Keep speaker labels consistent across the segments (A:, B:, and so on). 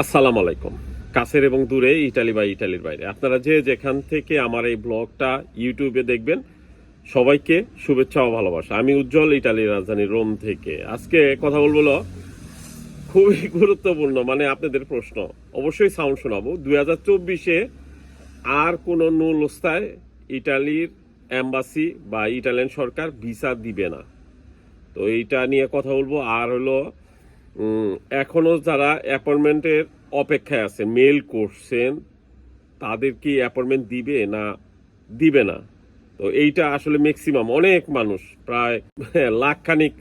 A: আসসালামু আলাইকুম। কাছের এবং দূরে, ইটালি বা ইটালির বাইরে। আপনারা যে যেখান থেকে আমার এই ব্লগটা ইউটিউবে দেখবেন, সবাইকে শুভেচ্ছা ও ভালোবাসা। আমি উজ্জ্বল, ইটালির রাজধানী রোম থেকে। আজকে কথা বলব খুবই গুরুত্বপূর্ণ মানে আপনাদের প্রশ্ন। অবশ্যই সাউন্ড শোনাবো। দুই হাজার চব্বিশে আর কোনো নুলস্থায় ইটালির অ্যাম্বাসি বা ইটালিয়ান সরকার ভিসা দিবে না। তো এইটা নিয়ে কথা বলব। আর হলো উম, এখনও যারা অ্যাপয়েন্টমেন্টের অপেক্ষায় আছে মেল করছেন তাদের কি অ্যাপয়েন্টমেন্ট দিবে না দিবে না? তো এইটা আসলে ম্যাক্সিমাম অনেক মানুষ প্রায় লাখখানিক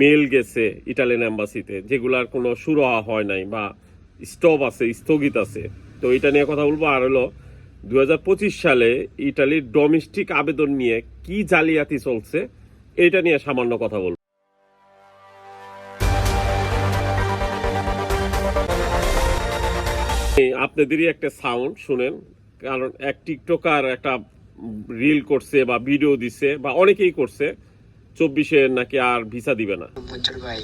A: মেল গেছে ইটালিয়ান অ্যাম্বাসিতে যেগুলার কোনো শুরু হয় নাই বা স্টপ আছে স্থগিত আছে। তো এটা নিয়ে কথা বলব আর হলো দু হাজার পঁচিশ সালে ইটালির ডোমেস্টিক আবেদন নিয়ে কি জালিয়াতি চলছে এটা নিয়ে সামান্য কথা বলব। আপনাদেরই একটা সাউন্ড শুনেন। কারণ এক টিকটকার একটা রিল করছে বা ভিডিও দিছে বা অনেকেই করছে চব্বিশে নাকি আর ভিসা দিবে না।
B: ভাই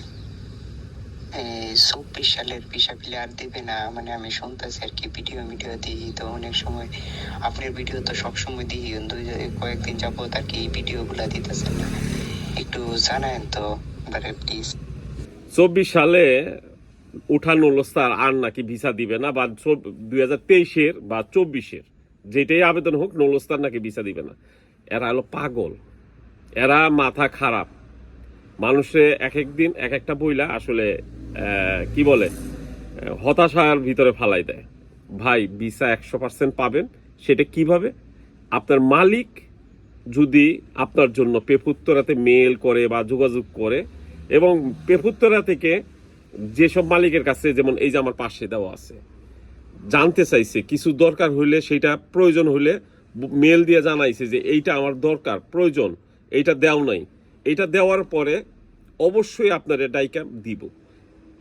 B: চব্বিশ সালের পিসা পিলে আর দেবে না মানে আমি শুনতেছি আর কি ভিডিও ভিডিও দিই। তো অনেক সময় আপনার ভিডিও তো সব সময় দিই কিন্তু কয়েকদিন যাবত আর কি ভিডিও গুলা দিতেছেন। না একটু জানায়েন তো প্লিজ
A: চব্বিশ সালে উঠান উল্লস্তার আর নাকি ভিসা দিবে না, বা দুই হাজার তেইশের বা চব্বিশের, যেটাই আবেদন হোক, নৌলস্তার নাকি ভিসা দিবে না। এরা হলো পাগল। এরা মাথা খারাপ। মানুষে এক এক দিন এক একটা বইলা আসলে কি বলে হতাশার ভিতরে ফালাই দেয়। ভাই, ভিসা একশো পার্সেন্ট পাবেন, সেটা কীভাবে? আপনার মালিক যদি আপনার জন্য পেপুত্তরাতে মেল করে বা যোগাযোগ করে, এবং পেপুত্তরা থেকে যেসব মালিকের কাছে যেমন এই যে আমার পাশে দেওয়া আছে, জানতে চাইছে, কিছু দরকার হইলে সেটা প্রয়োজন হইলে মেল দিয়ে জানাইছে যে এইটা আমার দরকার, প্রয়োজন, এইটা দেও নাই। এইটা দেওয়ার পরে অবশ্যই আপনার ডাইকা দিব।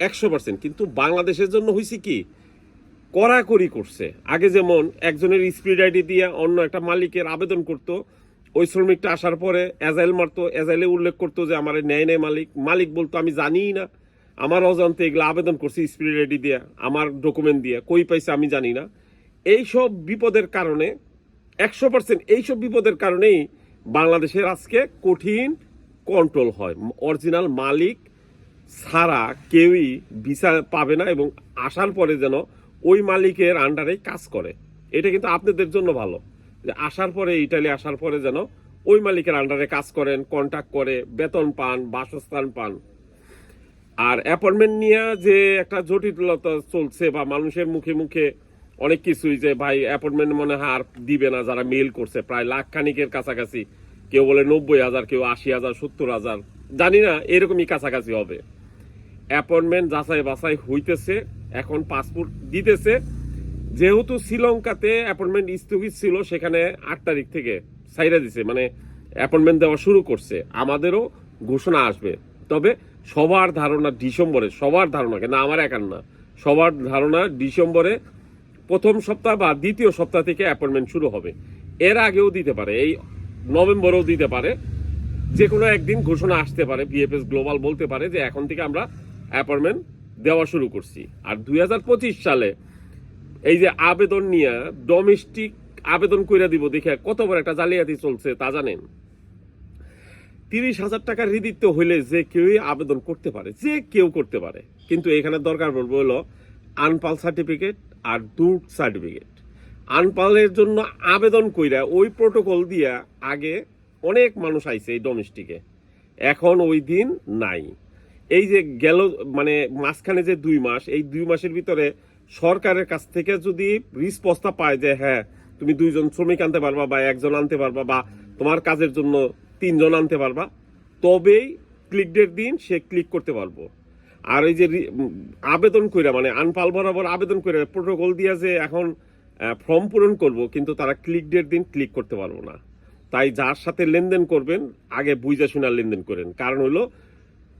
A: একশো পার্সেন্ট। কিন্তু বাংলাদেশের জন্য হয়েছে কি, কড়াকড়ি করছে। আগে যেমন একজনের স্পিড আইডি দিয়ে অন্য একটা মালিকের আবেদন করত, ওই শ্রমিকটা আসার পরে এজাইল মারতো, এজাইলে উল্লেখ করতো যে আমার এই নেয় নেয় মালিক মালিক বলতো, আমি জানিই না। আমার অজান্তে এগুলো আবেদন করছি স্পিড আইডি দিয়ে, আমার ডকুমেন্ট দিয়ে, কই পাইছে আমি জানি না। এইসব বিপদের কারণে, একশো পার্সেন্ট এইসব বিপদের কারণেই বাংলাদেশের আজকে কঠিন কন্ট্রোল হয়। অরিজিনাল মালিক ছাড়া কেউই ভিসা পাবে না এবং আসার পরে যেন ওই মালিকের আন্ডারে কাজ করে। এটা কিন্তু আপনাদের জন্য ভালো। যে আসার পরে ইটালি আসার পরে যেন ওই মালিকের আন্ডারে কাজ করেন কন্ট্যাক্ট করে, বেতন পান, বাসস্থান পান। আর অ্যাপয়েন্টমেন্ট নিয়ে যে একটা জটিলতা চলছে বা মানুষের মুখে মুখে অনেক কিছুই যে ভাই অ্যাপয়েন্টমেন্ট মনে হয় আর দিবে না যারা মেল করছে। প্রায় লাখ খানিকের কাছাকাছি। কেউ বলে নব্বই হাজার, কেউ আশি হাজার, সত্তর হাজার। জানি না, এরকমই কাছাকাছি হবে। অ্যাপয়েন্টমেন্ট যাচাই বাছাই হইতেছে, এখন পাসপোর্ট দিতেছে। যেহেতু শ্রীলঙ্কাতে অ্যাপয়েন্টমেন্ট স্থগিত ছিল, সেখানে আট তারিখ থেকে সাইরা দিছে। মানে অ্যাপয়েন্টমেন্ট দেওয়া শুরু করছে। আমাদেরও ঘোষণা আসবে। তবে সবার ধারণা ডিসেম্বরে, সবার ধারণা, কেন আমার একার না, সবার ধারণা ডিসেম্বরে প্রথম সপ্তাহ বা দ্বিতীয় সপ্তাহ থেকে অ্যাপয়েন্টমেন্ট শুরু হবে। এর আগেও দিতে পারে, এই নভেম্বরেও দিতে পারে। যে কোনো একদিন ঘোষণা আসতে পারে বিএফএস গ্লোবাল বলতে পারে যে এখন থেকে আমরা অ্যাপয়েন্টমেন্ট দেওয়া শুরু করছি। আর দুই হাজার পঁচিশ সালে এই যে আবেদন নিয়ে ডোমেস্টিক আবেদন কইরা দিব, দেখে কত বড় একটা জালিয়াতি চলছে তা জানেন? তিরিশ হাজার টাকার হৃদিত্ব হইলে যে কেউই আবেদন করতে পারে, যে কেউ করতে পারে। কিন্তু এখানে দরকার পড়বে হলো আনপাল সার্টিফিকেট আর দুট সার্টিফিকেট আনপালের জন্য আবেদন কইরা ওই প্রোটোকল দিয়া আগে অনেক মানুষ আইছে এই ডোমেস্টিকে এখন ওই দিন নাই। এই যে গেল মানে মাঝখানে যে দুই মাস, এই দুই মাসের ভিতরে সরকারের কাছ থেকে যদি রিস্পস্তা পায় যে হ্যাঁ তুমি দুইজন শ্রমিক আনতে পারবা বা একজন আনতে পারবা বা তোমার কাজের জন্য তিনজন আনতে পারবা। তবেই ক্লিক ডেট দিন সে ক্লিক করতে পারব। আর এই যে আবেদন কইরা মানে আনপাল বরাবর আবেদন করে প্রোটোকল দিয়া যে এখন ফর্ম পূরণ করব, কিন্তু তারা ক্লিক ডেট দিন ক্লিক করতে পারব না। তাই যার সাথে লেনদেন করবেন, আগে বুঝা শোনা লেনদেন করেন। কারণ হলো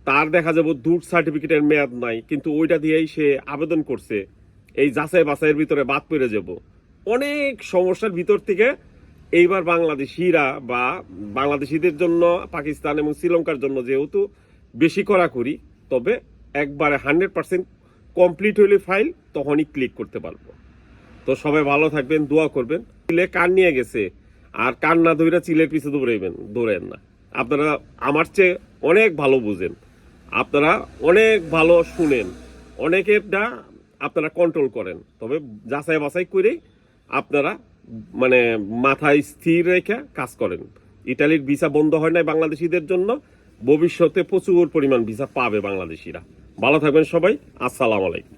A: তার দেখা যাব দূর সার্টিফিকেটের মেয়াদ নাই, কিন্তু ওইটা দিয়েই সে আবেদন করছে। এই যাচাই বাছাইয়ের ভিতরে বাদ পেরে যাব। অনেক সমস্যার ভিতর থেকে এইবার বাংলাদেশিরা বা বাংলাদেশিদের জন্য, পাকিস্তান এবং শ্রীলঙ্কার জন্য যেহেতু বেশি করা করি তবে একবারে হান্ড্রেড পার্সেন্ট কমপ্লিট হইলে ফাইল, তখনই ক্লিক করতে পারব। তো সবাই ভালো থাকবেন, দোয়া করবেন। চিলে কান নিয়ে গেছে, আর কান না ধইরা চিলের পিছু দৌড়াইবেন দৌড়েন না। আপনারা আমার চেয়ে অনেক ভালো বুঝেন। আপনারা অনেক ভালো শুনেন। অনেকেরটা আপনারা কন্ট্রোল করেন। তবে যাচাই বাছাই করে আপনারা মানে মাথায় স্থির রেখে কাজ করেন। ইটালির ভিসা বন্ধ হয় নাই বাংলাদেশিদের জন্য। ভবিষ্যতে প্রচুর পরিমাণ ভিসা পাবে বাংলাদেশিরা। ভালো থাকবেন সবাই। আসসালাম আলাইকুম।